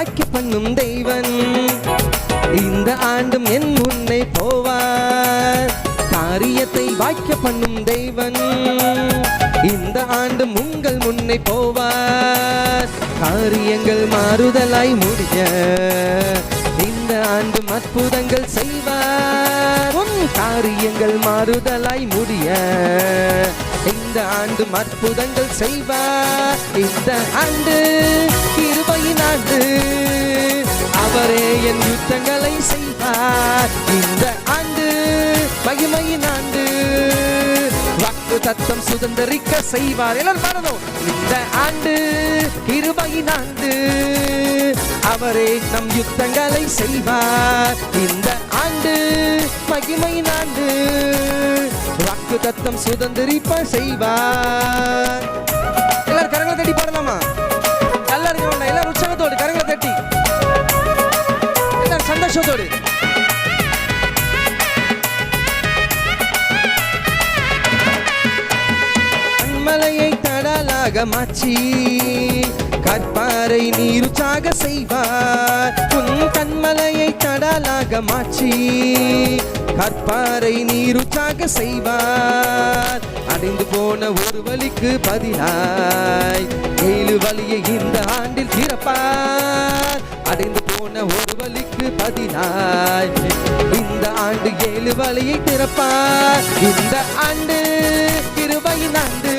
வாய்க்க பண்ணும் தெய்வன். இந்த ஆண்டும் என் முன்னே போவார். காரியத்தை வாய்க்க பண்ணும் தெய்வன். இந்த ஆண்டும் உங்கள் முன்னே போவார். காரியங்கள் மாறுதலாய் முடிய இந்த ஆண்டும் அற்புதங்கள் செய்வார். உன் காரியங்கள் மாறுதலாய் முடிய இந்த ஆண்டு அற்புதங்கள் செய்வார். இந்த ஆண்டு அவரே என் யுத்தங்களை செய்வார். இந்த ஆண்டு மகிமையின் ஆண்டு. வாக்கு தத்தம் சுதந்திரிக்க செய்வார். எல்லாரும் பாடணும் இந்த ஆண்டு இருபையின் ஆண்டு. அவரே நம் யுத்தங்களை செய்வார். இந்த ஆண்டு மகிமையின் ஆண்டு. வாக்கு தத்தம் சுதந்திரிப்ப செய்வார். சந்தோஷத்தோடு மலையை தடலாக மாச்சி கற்பாறை நீருச்சாக செய்வார். உன் கண்மலையை தடலாக மாச்சி கற்பாறை நீருச்சாக செய்வார். அடைந்து போன ஒரு வழிக்கு பதிலாய் ஏழு வழியை இந்த ஆண்டில் திறப்பார். வழிக்கு இந்த ஆண்டு ஏழு வழியை திறப்பார். இந்த ஆண்டு இருபையின் ஆண்டு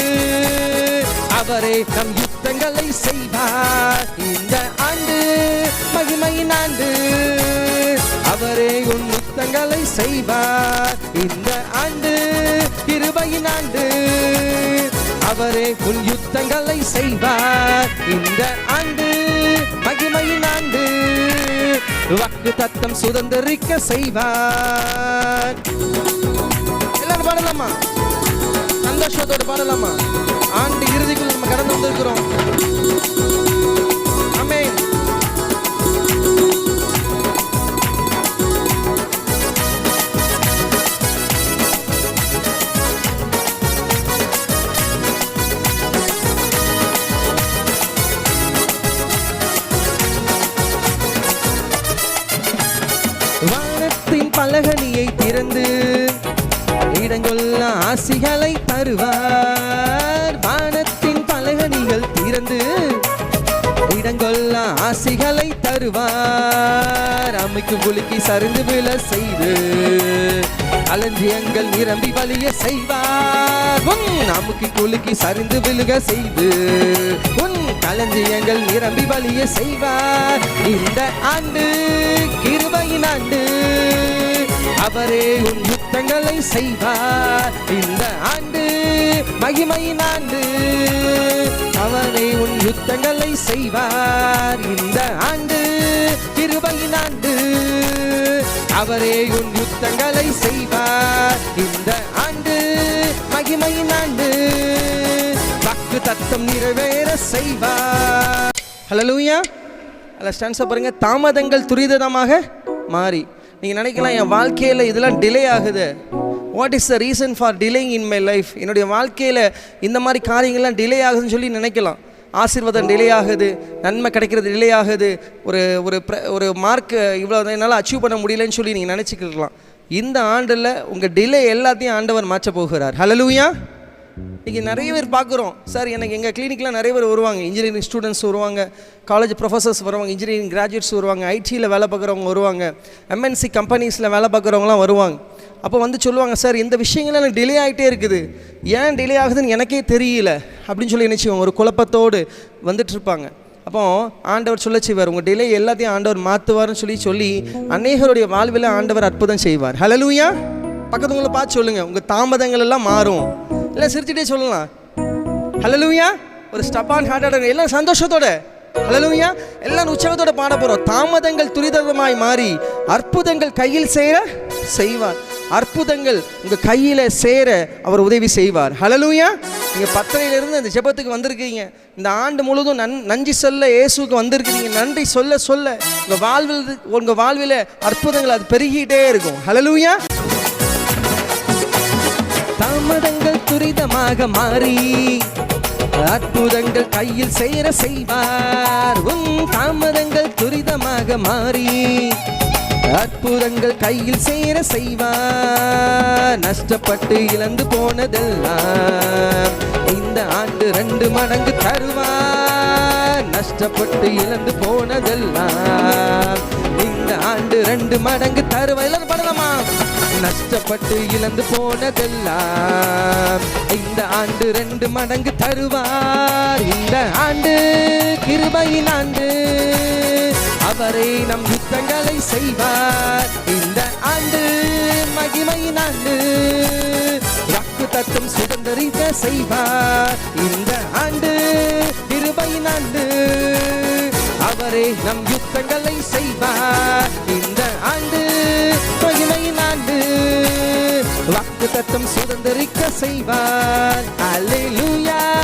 அவரே நம் யுத்தங்களை செய்வார். இந்த ஆண்டு மகிமையின் ஆண்டு அவரே உன் யுத்தங்களை செய்வார். இந்த ஆண்டு இருபையின் ஆண்டு அவரே உன் யுத்தங்களை செய்வார். இந்த ஆண்டு மகிமையின் ஆண்டு வாக்கு தத்தம் சுதந்திரிக்க செய்வார். எல்லாரும் பாடலாமா? சந்தோஷத்தோடு பாடலாமா? ஆண்டு இறுதிக்குள் நம்ம கடந்து வந்திருக்கிறோம். பலகனியை திறந்து இடங்கொள்ள ஆசிகளை தருவார். வானத்தின் பலகனிகள் திறந்து இடங்கொள்ள ஆசிகளை தருவார். அம்மைக்கு குலுக்கி சரிந்து விழ செய்து அலஞ்சியங்கள் நிரம்பி வழிய செய்வார். உன் அமுக்கி குலுக்கி சரிந்து விழுக செய்து உன் களஞ்சியங்கள் நிரம்பி வழிய செய்வார். இந்த ஆண்டு கிருபையின் ஆண்டு அவரே உன் யுத்தங்களை செய்வார். இந்த ஆண்டு மகிமையின் ஆண்டு அவரே உன் யுத்தங்களை செய்வார். இந்த ஆண்டு கிருபையின் ஆண்டு அவரே உன் யுத்தங்களை செய்வார். இந்த ஆண்டு மகிமையின் ஆண்டு வாக்கு தத்தம் நிறைவேற செய்வார். ஹலலூயா அதில் ஸ்டான்ஸை பாருங்க. தாமதங்கள் துரிதமாக மாறி. நீங்கள் நினைக்கலாம் என் வாழ்க்கையில் இதெல்லாம் டிலே ஆகுது. What is the reason for delaying in my life என்னுடைய வாழ்க்கையில் இந்த மாதிரி காரியங்கள்லாம் டிலே ஆகுதுன்னு சொல்லி நினைக்கலாம். ஆசீர்வாதம் டிலே ஆகுது நன்மை கிடைக்கிறது டிலே ஆகுது. ஒரு ஒரு ப்ர ஒரு மார்க் இவ்வளோ என்னால் அச்சீவ் பண்ண முடியலன்னு சொல்லி நீங்கள் நினச்சிக்கலாம் இந்த ஆண்டில் உங்கள் டிலே எல்லாத்தையும் ஆண்டவர் மாற்ற போகிறார். ஹலலூயா இன்றைக்கி நிறைய பேர் பார்க்குறோம். சார் எனக்கு எங்கள் கிளினிக்கில் நிறைய பேர் வருவாங்க. இன்ஜினியரிங் ஸ்டூடெண்ட்ஸ் வருவாங்க. காலேஜ் ப்ரொஃபஸர்ஸ் வருவாங்க. இன்ஜினியரிங் கிராஜுவேட்ஸ் வருவாங்க. ஐடியில் வேலை பார்க்குறவங்க வருவாங்க. எம்என்சி கம்பெனிஸில் வேலை பார்க்குறவங்களாம் வருவாங்க. அப்போ வந்து சொல்லுவாங்க சார் இந்த விஷயங்கள் எனக்கு டிலே ஆகிட்டே இருக்குது. ஏன் டிலே ஆகுதுன்னு எனக்கே தெரியல. அப்படின்னு சொல்லி நினச்சிவோங்க ஒரு குழப்பத்தோடு வந்துட்டு இருப்பாங்க. அப்போ ஆண்டவர் சொல்ல செய்வார் உங்கள் டிலே எல்லாத்தையும் ஆண்டவர் மாற்றுவார்னு சொல்லி சொல்லி அநேகருடைய வாழ்வில் ஆண்டவர் அற்புதம் செய்வார். ஹலலூயா பக்கத்துவங்களை பார்த்து சொல்லுங்கள் உங்கள் தாமதங்கள் எல்லாம் மாறும். இல்லை சிரிச்சுட்டே சொல்லலாம். ஹலலூயா ஒரு ஸ்டப்பான் ஹார்ட் எல்லாம் சந்தோஷத்தோட. ஹலலூயா எல்லாம் உற்சாகத்தோட பாட போகிறோம் தாமதங்கள் துரிதமாய் மாறி அற்புதங்கள் கையில் சேர செய்வார். அற்புதங்கள் உங்கள் கையில் சேர அவர் உதவி செய்வார். ஹலலூயா நீங்கள் பத்தனையிலிருந்து இந்த ஜெபத்துக்கு வந்திருக்கீங்க. இந்த ஆண்டு முழுதும் நன் நன்றி சொல்ல இயேசுக்கு வந்திருக்கிறீங்க நன்றி சொல்ல சொல்ல உங்கள் வாழ்வில் உங்கள் வாழ்வில் அற்புதங்கள் அது பெருகிட்டே இருக்கும். ஹலலூயா தாமதங்கள் துரிதமாக மாறி அற்புதங்கள் கையில் சேர செய்வார். உன் தாமதங்கள் துரிதமாக மாறி அற்புதங்கள் கையில் சேர செய்வார். நஷ்டப்பட்டு இழந்து போனதெல்லாம் இந்த ஆண்டு ரெண்டு மடங்கு தருவார். நஷ்டப்பட்டு இழந்து போனதெல்லாம் இந்த ஆண்டு ரெண்டு மடங்கு தருவார். எல்லாரும் படலாமா நஷ்டப்பட்டு இழந்து போனதெல்லாம் இந்த ஆண்டு ரெண்டு மடங்கு தருவார். இந்த ஆண்டு கிருபையின் ஆண்டு அவரே நம் யுத்தங்களை செய்வார். இந்த ஆண்டு மகிமையின் ஆண்டு வாக்கு தத்துவம் சுதந்திரிக்க செய்வார். இந்த ஆண்டு கிருபையின் ஆண்டு அவரே நம் யுத்தங்களை செய்வார். தத்தம் சுதந்திரிக்க செய்வார். அல்லேலூயா.